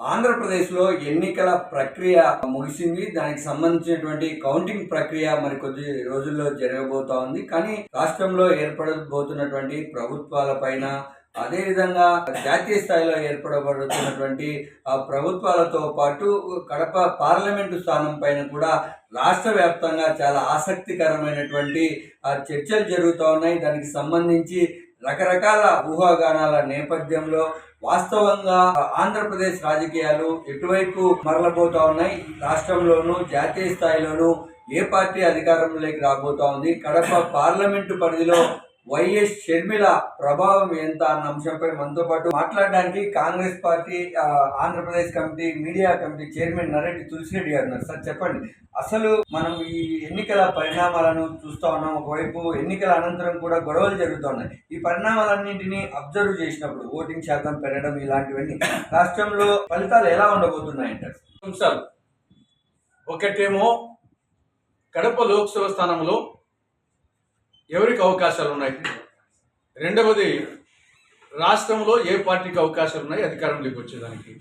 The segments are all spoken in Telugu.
ఆంధ్రప్రదేశ్లో ఎన్నికల ప్రక్రియ ముగిసింది. దానికి సంబంధించినటువంటి కౌంటింగ్ ప్రక్రియ మరి కొద్ది రోజుల్లో జరగబోతా ఉంది. కానీ రాష్ట్రంలో ఏర్పడబోతున్నటువంటి ప్రభుత్వాల పైన అదేవిధంగా జాతీయ స్థాయిలో ఏర్పడబడుతున్నటువంటి ఆ ప్రభుత్వాలతో పాటు కడప పార్లమెంటు స్థానం పైన కూడా రాష్ట్ర వ్యాప్తంగా చాలా ఆసక్తికరమైనటువంటి ఆ, చర్చలు జరుగుతూ ఉన్నాయి. దానికి సంబంధించి రకరకాల ఊహాగానాల నేపథ్యంలో వాస్తవంగా ఆంధ్రప్రదేశ్ రాజకీయాలు ఎటువైపు మరలబోతా ఉన్నాయి? రాష్ట్రంలోనూ జాతీయ స్థాయిలోనూ ఏ పార్టీ అధికారంలోకి రాబోతా ఉంది? కడప పార్లమెంటు పరిధిలో వైఎస్ షర్మిల ప్రభావం ఎంత అన్న అంశంపై మనతో పాటు మాట్లాడడానికి Congress party Andhra Pradesh committee media committee chairman Nareddy Tulasi Reddy గారు ఉన్నారు. సార్ చెప్పండి. అసలు మనం ఈ ఎన్నికల పరిణామాలను చూస్తూ ఉన్నాం. ఒకవైపు ఎన్నికల అనంతరం కూడా గొడవలు జరుగుతున్నాయి ఈ పరిణామాలన్నింటినీ అబ్జర్వ్ చేసినప్పుడు ఓటింగ్ శాతం పెరగడం ఇలాంటివన్నీ రాష్ట్రంలో ఫలితాలు ఎలా ఉండబోతున్నాయి అంటారు ఒకటేమో కడప లోక్సభ స్థానంలో ఎవరికి అవకాశాలు ఉన్నాయి? రెండవది రాష్ట్రంలో ఏ పార్టీకి అవకాశాలు ఉన్నాయి? అధికారంలోకి వచ్చేదానికి.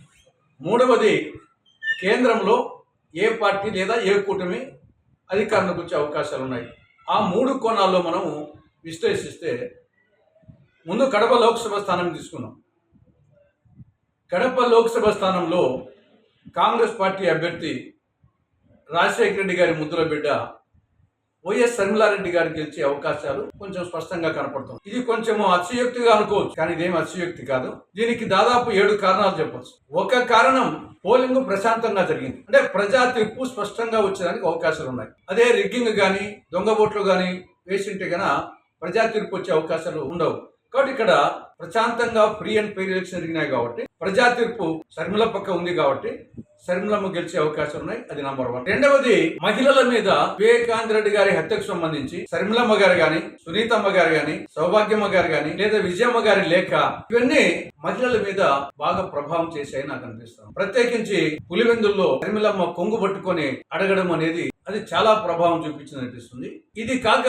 మూడవది కేంద్రంలో ఏ పార్టీ లేదా ఏ కూటమి అధికారంలోకి వచ్చే అవకాశాలు ఉన్నాయి? ఆ మూడు కోణాల్లో మనము విశ్లేషిస్తే ముందు కడప లోక్సభ స్థానం తీసుకున్నాం కడప లోక్సభ స్థానంలో కాంగ్రెస్ పార్టీ అభ్యర్థి రాజశేఖర రెడ్డి గారి ముద్దుల బిడ్డ వైఎస్ శర్మిలారెడ్డి గారు గెలిచే అవకాశాలు కొంచెం స్పష్టంగా కనపడుతుంది ఇది కొంచెం అతిశయోక్తిగా అనుకోవచ్చు కానీ ఇదేం అతిశయోక్తి కాదు. దీనికి దాదాపు ఏడు కారణాలు చెప్పచ్చు. ఒక కారణం పోలింగ్ ప్రశాంతంగా జరిగింది. అంటే ప్రజా తీర్పు స్పష్టంగా వచ్చేదానికి అవకాశాలు ఉన్నాయి. అదే రిగ్గింగ్ కానీ దొంగ ఓట్లు కానీ వేసింటే గన ప్రజా తీర్పు వచ్చే అవకాశాలు ఉండవు. కాబట్టి ఇక్కడ ప్రశాంతంగా ఫ్రీ అండ్ ఫెయిర్ ఎలక్షన్ జరిగినాయి కాబట్టి ప్రజా తీర్పు శర్మిల పక్క ఉంది కాబట్టి శర్మిలమ్మ గెలిచే అవకాశం ఉన్నాయి. అది నంబర్ వన్ రెండవది మహిళల మీద వివేకాంత్ రెడ్డి గారి హత్యకు సంబంధించి శర్మిలమ్మ గారు గాని సునీతమ్మ గారు గాని సౌభాగ్యమ్మ గారు గాని లేదా విజయమ్మ గారి లేఖ ఇవన్నీ మహిళల మీద బాగా ప్రభావం చేశాయి నాకు అనిపిస్తుంది. ప్రత్యేకించి పులివెందుల్లో శర్మిలమ్మ కొంగు పట్టుకొని అడగడం అనేది అది చాలా ప్రభావం చూపించింది అనిపిస్తుంది. ఇది కాక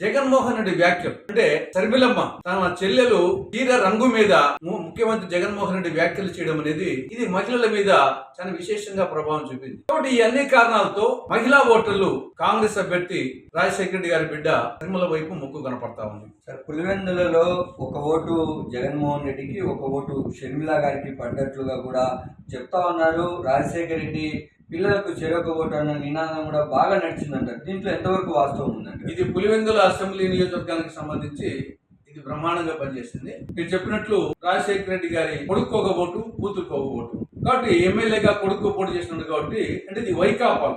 జగన్మోహన్ రెడ్డి వ్యాఖ్యలు. అంటే శర్మిలమ్మ తన చెల్లెలు చీర రంగు మీద ము- ముఖ్యమంత్రి జగన్మోహన్ రెడ్డి వ్యాఖ్యలు చేయడం అనేది ఇది మహిళల మీద చాలా విశేషంగా ప్రభావం చూపింది. కాబట్టి ఈ అన్ని కారణాలతో మహిళా ఓటర్లు కాంగ్రెస్ అభ్యర్థి రాజశేఖర రెడ్డి గారి బిడ్డ తిరుమల వైపు మొక్కు కనపడతా ఉంది. పులివెందులలో ఒక ఓటు జగన్మోహన్ రెడ్డికి ఒక ఓటు షర్మిల గారికి పడ్డట్లుగా కూడా చెప్తా ఉన్నారు. రాజశేఖర రెడ్డి పిల్లలకు చెరొక అన్న నినాదం కూడా బాగా నడిచిందంటారు దీంట్లో ఎంతవరకు వాస్తవం ఉందండి ఇది పులివెందుల అసెంబ్లీ నియోజకవర్గానికి సంబంధించి ఇది బ్రహ్మాండంగా పనిచేసింది. మీరు చెప్పినట్లు రాజశేఖర రెడ్డి గారి కొడుకు ఒక ఓటు కూతురుకు ఒక ఓటు కాబట్టి ఎమ్మెల్యేగా కొడుకు పోటీ చేసినాడు కాబట్టి అంటే ఇది వైకాపా.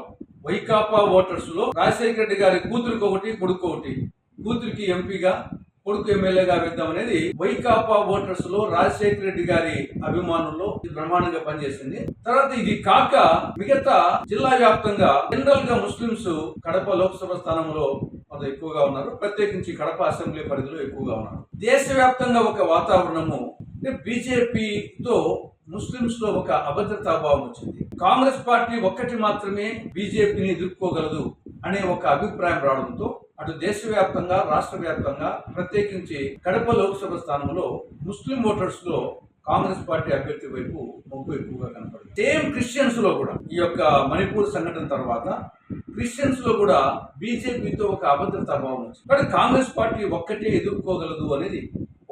వైకాపా ఓటర్స్లో రాజశేఖర రెడ్డి గారి కూతురుకు ఒకటి కొడుకు ఒకటి కూతురికి ఎంపీగా కొడుకు ఎమ్మెల్యేగా వేద్దాం అనేది వైకాపా ఓటర్స్లో రాజశేఖర రెడ్డి గారి అభిమానుల్లో ఇది బ్రహ్మాండంగా పనిచేసింది. తర్వాత ఇది కాక మిగతా జిల్లా వ్యాప్తంగా జనరల్గా ముస్లింస్ కడప లోక్సభ స్థానంలో కొంత ఎక్కువగా ఉన్నారు. ప్రత్యేకించి కడప అసెంబ్లీ పరిధిలో ఎక్కువగా ఉన్నారు. దేశవ్యాప్తంగా ఒక వాతావరణము బీజేపీతో ముస్లింస్లో ఒక అభద్రతా భావం వచ్చింది. కాంగ్రెస్ పార్టీ ఒక్కటి మాత్రమే బీజేపీని ఎదుర్కోగలదు అనే ఒక అభిప్రాయం రావడంతో అటు దేశవ్యాప్తంగా రాష్ట్ర వ్యాప్తంగా ప్రత్యేకించి కడప లోక్సభ స్థానంలో ముస్లిం ఓటర్స్లో కాంగ్రెస్ పార్టీ అభ్యర్థి వైపు మొగ్గు ఎక్కువగా కనపడింది. సేమ్ క్రిస్టియన్స్లో కూడా. ఈ యొక్క మణిపూర్ సంఘటన తర్వాత క్రిస్టియన్స్లో కూడా బీజేపీతో ఒక అభద్రత భావం వచ్చింది. కానీ కాంగ్రెస్ పార్టీ ఒక్కటే ఎదుర్కోగలదు అనేది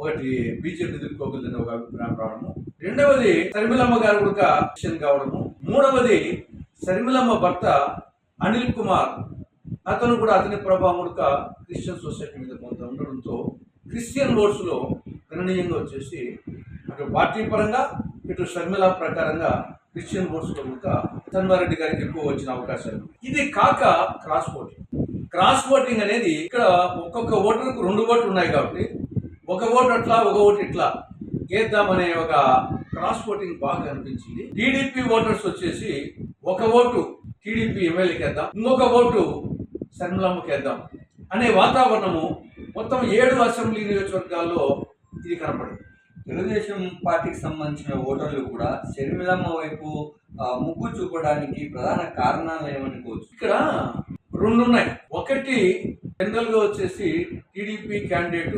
ఒకటి బీజేపీ ఎదుర్కోగలదని ఒక అభిప్రాయం రావడము. రెండవది శర్మిలమ్మ గారు కూడా క్రిస్టియన్ కావడము. మూడవది శర్మిలమ్మ భర్త అనిల్ కుమార్ అతను కూడా అతని ప్రభావముడుక క్రిస్టియన్ సొసైటీ మీద కొంత ఉండడంతో క్రిస్టియన్ ఓట్స్ గణనీయంగా వచ్చేసి అటు పార్టీ పరంగా ఇటు షర్మిల ప్రకారంగా క్రిస్టియన్ ఓట్స్ కనుక తన్మారెడ్డి చంద్రారెడ్డి గారికి ఎక్కువ వచ్చిన అవకాశాలు ఇది కాక క్రాస్ ఓటింగ్ క్రాస్ ఓటింగ్ అనేది ఇక్కడ ఒక్కొక్క ఓటర్కు రెండు ఓట్లు ఉన్నాయి కాబట్టి ఒక ఓటు అట్లా ఒక ఓటు ఇట్లా వేద్దామనే ఒక క్రాస్ ఓటింగ్ బాగా అనిపించింది. టీడీపీ ఓటర్స్ వచ్చేసి ఒక ఓటు టీడీపీ ఎమ్మెల్యేకి వేద్దాం ఇంకొక ఓటు శర్మిలమ్మకి వేద్దాం అనే వాతావరణము మొత్తం ఏడు అసెంబ్లీ నియోజకవర్గాల్లో ఇది కనపడింది. తెలుగుదేశం పార్టీకి సంబంధించిన ఓటర్లు కూడా షర్మిలమ్మ వైపు ముగ్గు చూపడానికి ప్రధాన కారణాలు ఏమనుకోవచ్చు ఇక్కడ రెండు ఉన్నాయి ఒకటి జనరల్గా వచ్చేసి టీడీపీ క్యాండిడేట్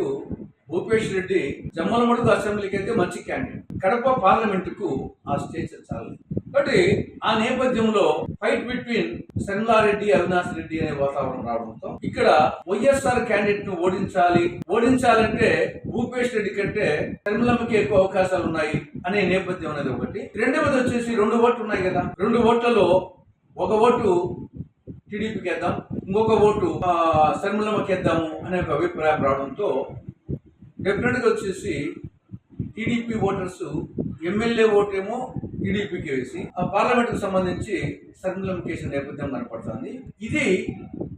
భూపేష్ రెడ్డి జమ్మలమడుగు అసెంబ్లీకి అయితే మంచి క్యాండిడేట్. కడప పార్లమెంట్కు ఆ స్టేజ్ చాలు కాబట్టి ఆ నేపథ్యంలో ఫైట్ బిట్వీన్ శర్మిలారెడ్డి అవినాష్ రెడ్డి అనే వాతావరణం రావడంతో ఇక్కడ వైఎస్ఆర్ క్యాండిడేట్ను ఓడించాలి. ఓడించాలంటే భూపేష్ రెడ్డి కంటే శర్మిలమ్మకి ఎక్కువ అవకాశాలు ఉన్నాయి అనే నేపథ్యం అనేది ఒకటి. రెండవది వచ్చేసి రెండు ఓట్లు ఉన్నాయి కదా. రెండు ఓట్లలో ఒక ఓటు టీడీపీకి వేద్దాం ఇంకొక ఓటు శర్మలమ్మకి శర్మిలమ్మకి వేద్దాము అనే ఒక అభిప్రాయం రావడంతో డెఫినెట్గా వచ్చేసి టీడీపీ ఓటర్స్ ఎమ్మెల్యే ఓటేమో టీడీపీకి వేసి ఆ పార్లమెంట్కి సంబంధించి శర్మిలమ్మకి వేసిన నేపథ్యం కనపడుతుంది ఇది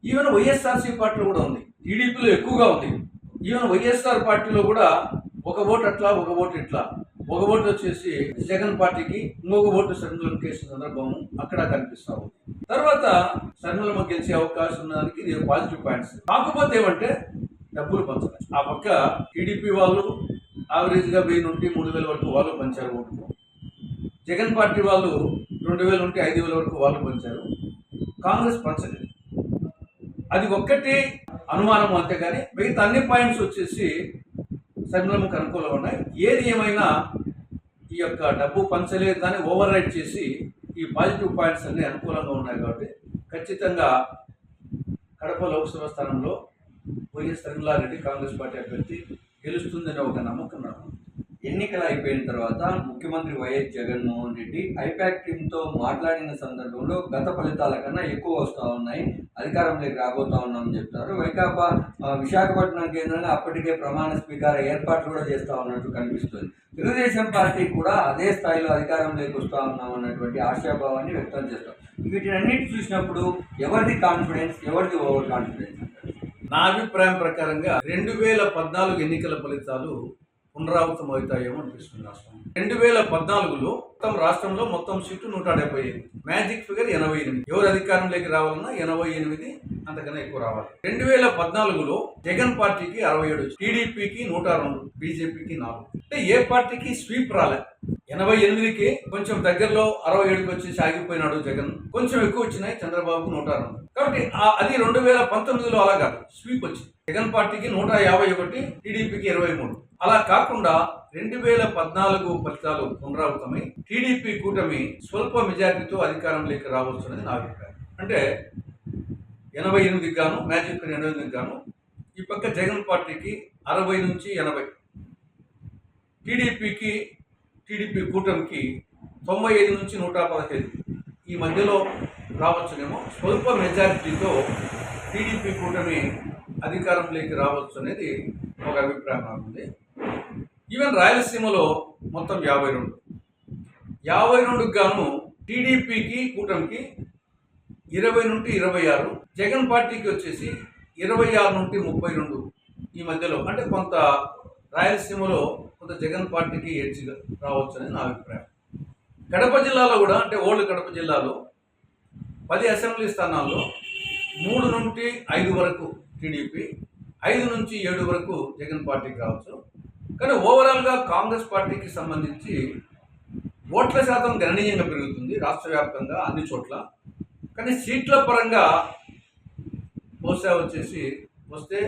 ఈవెన్ వైఎస్ఆర్సీ పార్టీలో కూడా ఉంది. టీడీపీలో ఎక్కువగా ఉంది. ఈవెన్ వైఎస్ఆర్ పార్టీలో కూడా ఒక ఓటు అట్లా ఒక ఓటు ఇట్లా. ఒక ఓటు వచ్చేసి జగన్ పార్టీకి ఇంకొక ఓటు శర్మిలమ్మకి సందర్భం అక్కడ కనిపిస్తా ఉంది. తర్వాత శర్మిలమ్మ గెలిచే అవకాశం ఉన్నదానికి ఇది పాజిటివ్ పాయింట్స్. కాకపోతే ఏమంటే డబ్బులు పంచడం ఆ పక్క టీడీపీ వాళ్ళు యావరేజ్గా వెయ్యి నుండి మూడు వేల వరకు వాళ్ళు పంచారు ఓట్లు జగన్ పార్టీ వాళ్ళు రెండు వేల నుండి ఐదు వేల వరకు వాళ్ళు పంచారు కాంగ్రెస్ పంచలేదు. అది ఒక్కటి అనుమానం అంతే కానీ మిగతా అన్ని పాయింట్స్ వచ్చేసి శర్మిలమ్మకు అనుకూలంగా ఉన్నాయి. ఏది ఏమైనా ఈ యొక్క డబ్బు పంచలేదు దాన్ని ఓవర్ రైడ్ చేసి ఈ పాజిటివ్ పాయింట్స్ అన్నీ అనుకూలంగా ఉన్నాయి కాబట్టి ఖచ్చితంగా కడప లోక్సభ స్థానంలో వైఎస్ శర్మిలారెడ్డి కాంగ్రెస్ పార్టీ అభ్యర్థి గెలుస్తుందనే ఒక నమ్మకం నాకు ఎన్నికలు అయిపోయిన తర్వాత ముఖ్యమంత్రి వైఎస్ జగన్మోహన్ రెడ్డి ఐపాక్ టీంతో మాట్లాడిన సందర్భంలో గత ఫలితాల కన్నా ఎక్కువ వస్తూ ఉన్నాయి అధికారంలోకి రాబోతా ఉన్నామని చెప్తారు. వైకాపా విశాఖపట్నం కేంద్రంగా అప్పటికే ప్రమాణ స్వీకార ఏర్పాట్లు కూడా చేస్తా ఉన్నట్టు కనిపిస్తుంది. తెలుగుదేశం పార్టీ కూడా అదే స్థాయిలో అధికారంలోకి వస్తూ ఉన్నాం అన్నటువంటి ఆశాభావాన్ని వ్యక్తం చేస్తాం. వీటినన్నిటి చూసినప్పుడు ఎవరిది కాన్ఫిడెన్స్ ఎవరిది ఓవర్ కాన్ఫిడెన్స్ నా అభిప్రాయం ప్రకారంగా రెండు వేల పద్నాలుగు ఎన్నికల ఫలితాలు పునరావృతం అవుతాయేమో అనిపిస్తుంది రాష్ట్రం. రెండు వేల పద్నాలుగులో మొత్తం రాష్ట్రంలో మొత్తం సీట్లు నూట డెబ్బై ఐదు. మ్యాజిక్ ఫిగర్ ఎనభై ఎనిమిది. ఎవరు అధికారంలోకి రావాలన్నా ఎనభై ఎనిమిది అంతకన్నా ఎక్కువ రావాలి. రెండు వేల పద్నాలుగులో జగన్ పార్టీకి అరవై ఏడు టీడీపీకి నూట రెండు బీజేపీకి నాలుగు. అంటే ఏ పార్టీకి స్వీప్ రాలే. ఎనభై ఎనిమిదికి కొంచెం దగ్గరలో అరవై ఏడుకి వచ్చి సాగిపోయినాడు జగన్. కొంచెం ఎక్కువ వచ్చినాయి చంద్రబాబుకు నూట రెండు. కాబట్టి అది రెండు వేల పంతొమ్మిదిలో అలా కాదు. స్వీప్ వచ్చింది. జగన్ పార్టీకి నూట యాభై ఒకటి టీడీపీకి ఇరవై మూడు. అలా కాకుండా రెండు వేల పద్నాలుగు ఫలితాలు పునరావృతమై టీడీపీ కూటమి స్వల్ప మెజారిటీతో అధికారంలోకి రావచ్చున్నది నా అభిప్రాయం. అంటే ఎనభై ఎనిమిదికి గాను మ్యాజిక్ ఎనభై ఎనిమిదికి గాను ఈ పక్క జగన్ పార్టీకి అరవై నుంచి ఎనభై. టీడీపీకి టీడీపీ కూటమికి తొంభై ఐదు నుంచి నూట పదహైదు ఈ మధ్యలో రావచ్చునేమో స్వల్ప మెజారిటీతో టీడీపీ కూటమి అధికారంలోకి రావచ్చు అనేది ఒక అభిప్రాయం నాకు ఉంది. ఈవెన్ రాయలసీమలో మొత్తం యాభై రెండు. యాభై రెండుకు గాను టీడీపీకి కూటమికి ఇరవై నుండి ఇరవై ఆరు జగన్ పార్టీకి వచ్చేసి ఇరవై ఆరు నుండి ముప్పై రెండు ఈ మధ్యలో. అంటే కొంత రాయలసీమలో కొంత జగన్ పార్టీకి ఏడ్చి రావచ్చు అనేది నా అభిప్రాయం. కడప జిల్లాలో కూడా అంటే ఓల్డ్ కడప జిల్లాలో పది అసెంబ్లీ స్థానాల్లో మూడు నుండి ఐదు వరకు టీడీపీ ఐదు నుంచి ఏడు వరకు జగన్ పార్టీకి రావచ్చు. కానీ ఓవరాల్గా కాంగ్రెస్ పార్టీకి సంబంధించి ఓట్ల శాతం గణనీయంగా పెరుగుతుంది. రాష్ట్ర వ్యాప్తంగా అన్ని చోట్ల. కానీ సీట్ల పరంగా బహుశా వచ్చేసి వస్తే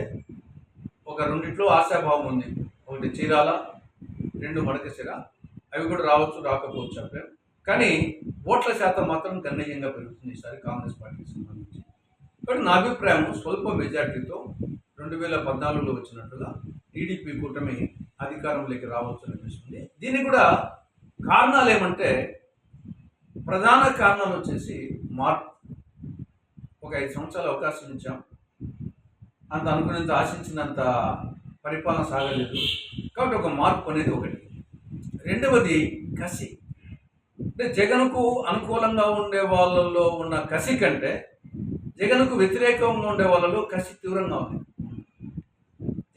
ఒక రెండిట్లో ఆశాభావం ఉంది. ఒకటి చీరాల రెండు మడకశిర. అవి కూడా రావచ్చు రాకపోవచ్చు చెప్పారు కానీ ఓట్ల శాతం మాత్రం గణనీయంగా పెరుగుతుంది ఈసారి కాంగ్రెస్ పార్టీకి సంబంధించి. కాబట్టి నా అభిప్రాయం స్వల్ప మెజార్టీతో రెండు వేల పద్నాలుగులో వచ్చినట్టుగా టీడీపీ కూటమి అధికారంలోకి రావచ్చు అనిపిస్తుంది. దీనికి కూడా కారణాలు ఏమంటే ప్రధాన కారణాలు వచ్చేసి మార్పు. ఒక ఐదు సంవత్సరాలు అవకాశం ఇచ్చాం. అంత అనుకున్నంత ఆశించినంత పరిపాలన సాగలేదు. కాబట్టి ఒక మార్పు అనేది ఒకటి. రెండవది కసి. అంటే జగన్కు అనుకూలంగా ఉండే వాళ్ళల్లో ఉన్న కసి కంటే జగన్కు వ్యతిరేకంగా ఉండే వాళ్ళలో కసి తీవ్రంగా ఉంది.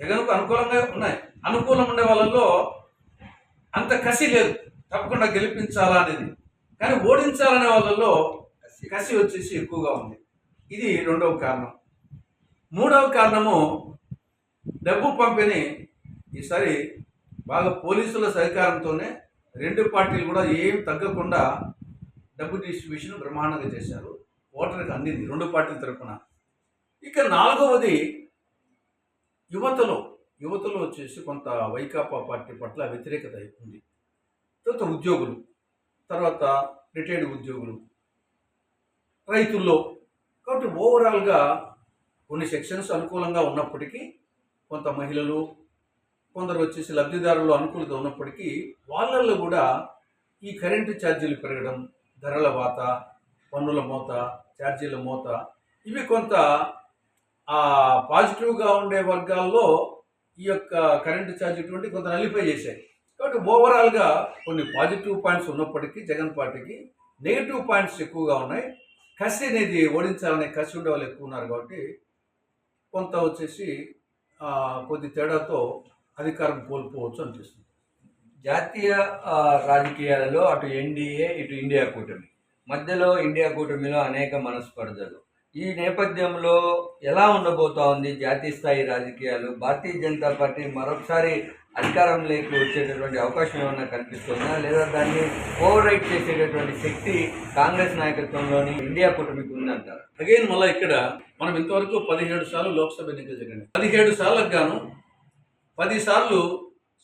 జగన్కు అనుకూలంగా ఉన్నాయి. అనుకూలంగా ఉండే వాళ్ళలో అంత కసి లేదు. తప్పకుండా గెలిపించాలా అనేది. కానీ ఓడించాలనే వాళ్ళలో కసి వచ్చేసి ఎక్కువగా ఉంది. ఇది రెండవ కారణం. మూడవ కారణము డబ్బు పంపిణీ. ఈసారి బాగా పోలీసుల సహకారంతోనే రెండు పార్టీలు కూడా ఏం తగ్గకుండా డబ్బు డిస్ట్రిబ్యూషన్ బ్రహ్మాండంగా చేశారు. ఓటర్కి అందింది రెండు పార్టీల తరఫున ఇక నాలుగవది యువతలో యువతలో వచ్చేసి కొంత వైకాపా పార్టీ పట్ల వ్యతిరేకత ఉంది తర్వాత ఉద్యోగులు తర్వాత రిటైర్డ్ ఉద్యోగులు రైతుల్లో. కాబట్టి ఓవరాల్గా కొన్ని సెక్షన్స్ అనుకూలంగా ఉన్నప్పటికీ కొంత మహిళలు కొందరు వచ్చేసి లబ్ధిదారులు అనుకూలత ఉన్నప్పటికీ వాళ్ళల్లో కూడా ఈ కరెంటు ఛార్జీలు పెరగడం ధరల వాత పన్నుల మోత ఛార్జీల మూత. ఇవి కొంత ఆ పాజిటివ్గా ఉండే వర్గాల్లో ఈ యొక్క కరెంటు ఛార్జ్ ఇటువంటి కొంత నలిఫై చేశాయి. కాబట్టి ఓవరాల్గా కొన్ని పాజిటివ్ పాయింట్స్ ఉన్నప్పటికీ జగన్ పార్టీకి నెగిటివ్ పాయింట్స్ ఎక్కువగా ఉన్నాయి. కసి అనేది ఓడించాలనే కసి ఉండే వాళ్ళు ఎక్కువ ఉన్నారు కాబట్టి కొంత వచ్చేసి కొద్ది తేడాతో అధికారం కోల్పోవచ్చు అనిపిస్తుంది. జాతీయ రాజకీయాలలో అటు ఎన్డీఏ ఇటు ఇండియా కూటమి. మధ్యలో ఇండియా కూటమిలో అనేక మనస్పర్ధలు. ఈ నేపథ్యంలో ఎలా ఉండబోతా ఉంది జాతీయ స్థాయి రాజకీయాలు? భారతీయ జనతా పార్టీ మరొకసారి అధికారంలోకి వచ్చేటటువంటి అవకాశం ఏమన్నా కనిపిస్తుందా? లేదా దాన్ని ఓవర్ రైట్ చేసేటటువంటి శక్తి కాంగ్రెస్ నాయకత్వంలోని ఇండియా కూటమికి ఉందంటారు? అగైన్ మళ్ళీ ఇక్కడ మనం ఇంతవరకు పదిహేడు సార్లు లోక్సభ ఎన్నికలు జరిగింది పదిహేడు సార్లకు గాను పది సార్లు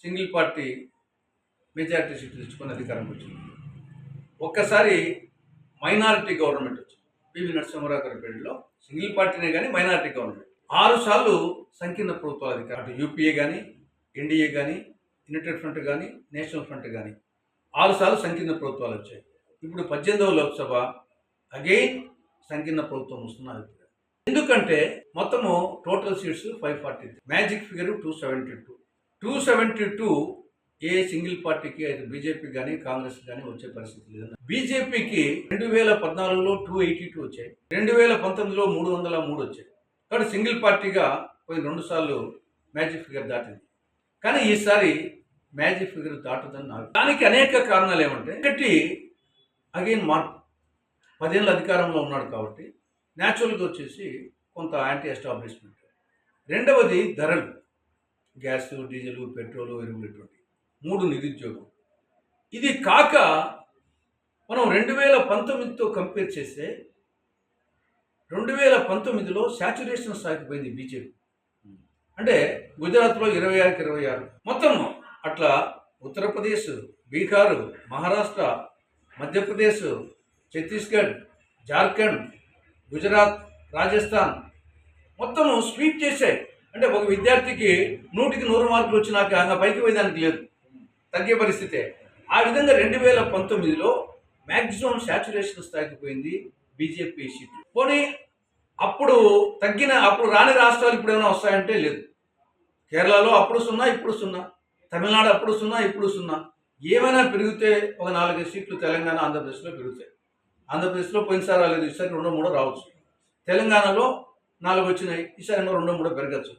సింగిల్ పార్టీ మెజార్టీ సీట్లు తెచ్చుకొని అధికారం వచ్చింది. ఒక్కసారి మైనారిటీ గవర్నమెంట్ వచ్చింది. పివి నరసింహరావు గారి పీరియడ్లో సింగిల్ పార్టీనే కానీ మైనారిటీ గవర్నమెంట్. ఆరు సార్లు సంకీర్ణ ప్రభుత్వాలు అధికారం. అటు యూపీఏ కానీ ఎన్డీఏ కానీ యునైటెడ్ ఫ్రంట్ కానీ నేషనల్ ఫ్రంట్ కానీ ఆరు సార్లు సంకీర్ణ ప్రభుత్వాలు వచ్చాయి. ఇప్పుడు పద్దెనిమిదవ లోక్సభ అగైన్ సంకీర్ణ ప్రభుత్వం వస్తున్నారు ఎందుకంటే మొత్తము total seats five forty magic figure two seventy two. Two seventy two a single పార్టీకి అయితే బీజేపీ కానీ కాంగ్రెస్ కానీ వచ్చే పరిస్థితి లేదు బీజేపీకి రెండు వేల పద్నాలుగులో టూ ఎయిటీ టూ వచ్చాయి. రెండు వేల పంతొమ్మిదిలో మూడు వందల మూడు వచ్చాయి. కాబట్టి సింగిల్ పార్టీగా పోయి రెండు సార్లు మ్యాజిక్ ఫిగర్ దాటింది. కానీ ఈసారి మ్యాజిక్ ఫిగర్ దాటుదని నాకు దానికి అనేక కారణాలు ఏమంటే ఒకటి అగైన్ మార్పు. పదేళ్ళ అధికారంలో ఉన్నాడు కాబట్టి న్యాచురల్గా వచ్చేసి కొంత యాంటీ ఎస్టాబ్లిష్మెంట్ రెండవది ధరలు. గ్యాస్ డీజిల్ పెట్రోలు ఎరువులు ఇటువంటి మూడు నిరుద్యోగం ఇది కాక మనం రెండు వేల పంతొమ్మిదితో కంపేర్ చేస్తే రెండు వేల పంతొమ్మిదిలో శాచురేషన్ స్థాయికి పోయింది బీజేపీ. అంటే గుజరాత్లో ఇరవై ఆరుకి ఇరవై ఆరు. మొత్తం అట్లా ఉత్తరప్రదేశ్ బీహార్ మహారాష్ట్ర మధ్యప్రదేశ్ ఛత్తీస్గఢ్ జార్ఖండ్ గుజరాత్ రాజస్థాన్ మొత్తం స్వీప్ చేశాయి. అంటే ఒక విద్యార్థికి నూటికి నూరు మార్కులు వచ్చినాక పైకి పోయేదానికి లేదు. తగ్గే పరిస్థితే. ఆ విధంగా రెండు వేల పంతొమ్మిదిలో మ్యాక్సిమం శాచురేషన్ స్థాయికి పోయింది బీజేపీ సీట్లు పోనీ అప్పుడు తగ్గిన అప్పుడు రాని రాష్ట్రాలు ఇప్పుడు ఏమైనా వస్తాయంటే లేదు. కేరళలో అప్పుడు సున్నా ఇప్పుడు సున్నా. తమిళనాడు అప్పుడు సున్నా ఇప్పుడు సున్నా. ఏమైనా పెరిగితే ఒక నాలుగైదు సీట్లు తెలంగాణ ఆంధ్రప్రదేశ్లో పెరుగుతాయి. ఆంధ్రప్రదేశ్లో పోయినసారి రాలేదు ఈసారి రెండో మూడో రావచ్చు. తెలంగాణలో నాలుగు వచ్చినాయి ఈసారి రెండో మూడో పెరగచ్చు.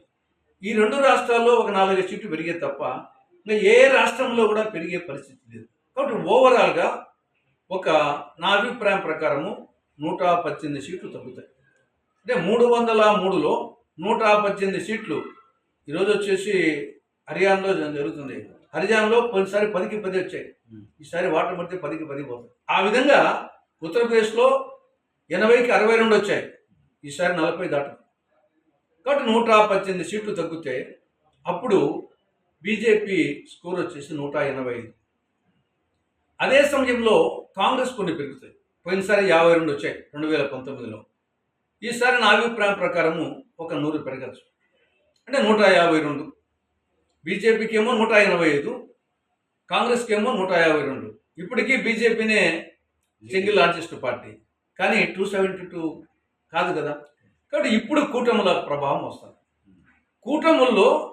ఈ రెండు రాష్ట్రాల్లో ఒక నాలుగైదు సీట్లు పెరిగే తప్ప ఇంకా ఏ రాష్ట్రంలో కూడా పెరిగే పరిస్థితి లేదు. కాబట్టి ఓవరాల్గా ఒక నా అభిప్రాయం ప్రకారము నూట పద్దెనిమిది సీట్లు తగ్గుతాయి. అంటే మూడు వందల మూడులో నూట పద్దెనిమిది సీట్లు ఈరోజు వచ్చేసి హర్యానాలో జరుగుతుంది. హర్యానాలో కొన్నిసారి పదికి పది వచ్చాయి. ఈసారి వాటర్ పడితే పదికి పది పోతాయి. ఆ విధంగా ఉత్తరప్రదేశ్లో ఎనభైకి అరవై రెండు వచ్చాయి. ఈసారి నలభై దాటదు కాబట్టి నూట పద్దెనిమిది సీట్లు తగ్గుతాయి అప్పుడు బీజేపీ స్కోర్ వచ్చేసి నూట ఎనభై ఐదు. అదే సమయంలో కాంగ్రెస్ కొన్ని పెరుగుతాయి. పోయినసారి యాభై రెండు వచ్చాయి రెండు వేల పంతొమ్మిదిలో. ఈసారి నా అభిప్రాయం ప్రకారము ఒక నూరు పెరగచ్చు. అంటే నూట యాభై రెండు. బీజేపీకి ఏమో నూట ఎనభై ఐదు కాంగ్రెస్కి ఏమో నూట యాభై రెండు. ఇప్పటికీ బీజేపీనే సింగిల్ లార్జెస్ట్ పార్టీ. కానీ టూ సెవెంటీ టూ కాదు కదా. కాబట్టి ఇప్పుడు కూటముల ప్రభావం వస్తుంది. కూటముల్లో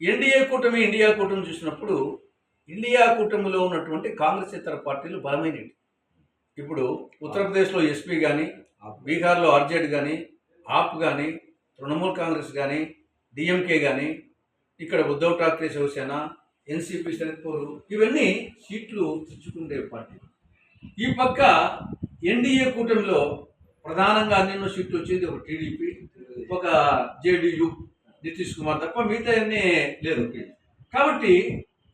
ఎన్డీఏ కూటమి ఇండియా కూటమి చూసినప్పుడు ఇండియా కూటమిలో ఉన్నటువంటి కాంగ్రెస్ ఇతర పార్టీలు బలమైనవి. ఇప్పుడు ఉత్తరప్రదేశ్లో ఎస్పీ కానీ బీహార్లో ఆర్జేడ్ కానీ ఆప్ కానీ తృణమూల్ కాంగ్రెస్ కానీ డిఎంకే కానీ ఇక్కడ ఉద్ధవ్ ఠాక్రే శివసేన ఎన్సీపీ శరద్ పవార్ ఇవన్నీ సీట్లు తెచ్చుకునే పార్టీ. ఈ పక్క ఎన్డీఏ కూటమిలో ప్రధానంగా అన్నెన్నో సీట్లు వచ్చేది ఒక టీడీపీ ఒక జేడీయూ నితీష్ కుమార్ తప్ప మిగతా అన్నీ లేదు. కాబట్టి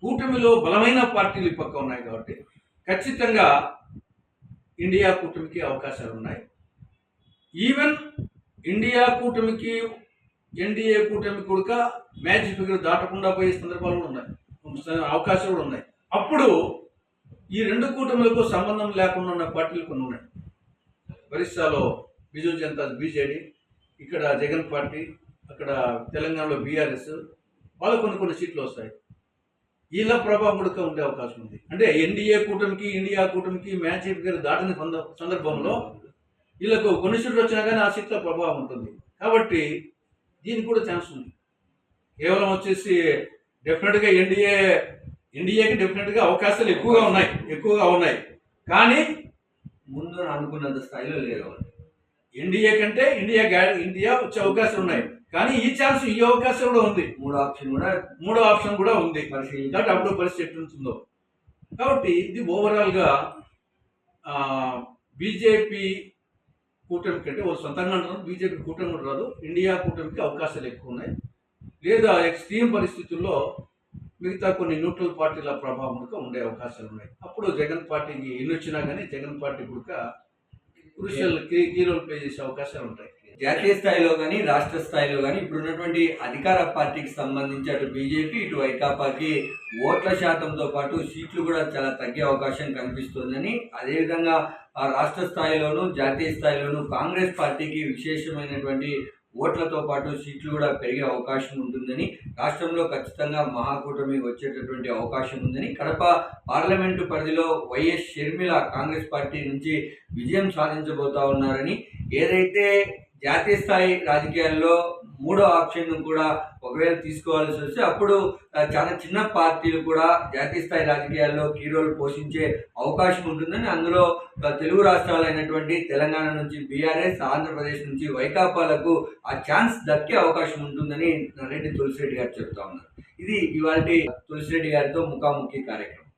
కూటమిలో బలమైన పార్టీలు ఈ పక్క ఉన్నాయి కాబట్టి ఖచ్చితంగా ఇండియా కూటమికి అవకాశాలు ఉన్నాయి. ఈవెన్ ఇండియా కూటమికి ఎన్డీఏ కూటమి కొడుక మ్యాచ్ ఫిగర్ దాటకుండా పోయే సందర్భాలు కూడా ఉన్నాయి. అవకాశాలు కూడా ఉన్నాయి. అప్పుడు ఈ రెండు కూటమిలకు సంబంధం లేకుండా ఉన్న పార్టీలు కొన్ని ఉన్నాయి. ఒరిస్సాలో బిజు జనతా బీజేడీ ఇక్కడ జగన్ పార్టీ అక్కడ తెలంగాణలో బీఆర్ఎస్ వాళ్ళు కొన్ని కొన్ని సీట్లు వస్తాయి. ఇలా ప్రభావం కూడా ఉండే అవకాశం ఉంది. అంటే ఎన్డీఏ కూటమికి ఇండియా కూటమికి మ్యాచ్ గారు దాటిన సంద- సందర్భంలో వీళ్ళకు కొన్ని సీట్లు వచ్చినా కానీ ఆ సీట్ల ప్రభావం ఉంటుంది. కాబట్టి దీనికి కూడా ఛాన్స్ ఉంది. కేవలం వచ్చేసి డెఫినెట్గా ఎన్డీఏ ఎన్డీఏకి డెఫినెట్గా అవకాశాలు ఎక్కువగా ఉన్నాయి ఎక్కువగా ఉన్నాయి. కానీ ముందు అనుకున్నంత స్థాయిలో లేరు ఎన్డీఏ కంటే ఇండియా ఇండియా వచ్చే అవకాశాలు ఉన్నాయి. కానీ ఈ ఛాన్స్ ఈ అవకాశం కూడా ఉంది. మూడో ఆప్షన్ కూడా మూడో ఆప్షన్ కూడా ఉంది. కాబట్టి అప్పుడు పరిస్థితి ఎట్లా ఉంటుందో కాబట్టి ఇది ఓవరాల్గా బీజేపీ కూటమి కంటే వాళ్ళు సొంతంగా అంటున్నారు. బీజేపీ కూటమి కూడా రాదు. ఇండియా కూటమికి అవకాశాలు ఎక్కువ ఉన్నాయి. లేదా ఎక్స్ట్రీమ్ పరిస్థితుల్లో మిగతా కొన్ని న్యూట్రల్ పార్టీల ప్రభావం కూడా ఉండే అవకాశాలు ఉన్నాయి. అప్పుడు జగన్ పార్టీకి ఎన్ని వచ్చినా కానీ జగన్ పార్టీ కూడా క్రూషియల్ కీ రోల్ ప్లే చేసే అవకాశాలు ఉంటాయి. జాతీయ స్థాయిలో కానీ రాష్ట్ర స్థాయిలో కానీ ఇప్పుడు ఉన్నటువంటి అధికార పార్టీకి సంబంధించి అటు బీజేపీ ఇటు వైకాపాకి ఓట్ల శాతంతో పాటు సీట్లు కూడా చాలా తగ్గే అవకాశం కనిపిస్తుందని అదేవిధంగా ఆ రాష్ట్ర స్థాయిలోనూ జాతీయ స్థాయిలోనూ కాంగ్రెస్ పార్టీకి విశేషమైనటువంటి ఓట్లతో పాటు సీట్లు కూడా పెరిగే అవకాశం ఉంటుందని రాష్ట్రంలో ఖచ్చితంగా మహాకూటమి వచ్చేటటువంటి అవకాశం ఉందని కడప పార్లమెంటు పరిధిలో వైఎస్ షర్మిల కాంగ్రెస్ పార్టీ నుంచి విజయం సాధించబోతా ఉన్నారని ఏదైతే జాతీయ స్థాయి రాజకీయాల్లో మూడో ఆప్షన్ కూడా ఒకవేళ తీసుకోవాల్సి వస్తే అప్పుడు చాలా చిన్న పార్టీలు కూడా జాతీయ స్థాయి రాజకీయాల్లో కీ రోల్ పోషించే అవకాశం ఉంటుందని అందులో తెలుగు రాష్ట్రాలైనటువంటి తెలంగాణ నుంచి బీఆర్ఎస్ ఆంధ్రప్రదేశ్ నుంచి వైకాపాలకు ఆ ఛాన్స్ దక్కే అవకాశం ఉంటుందని రెడ్డి తులసిరెడ్డి గారు చెప్తా ఉన్నారు. ఇది ఇవాళ తులసిరెడ్డి గారితో ముఖాముఖి కార్యక్రమం.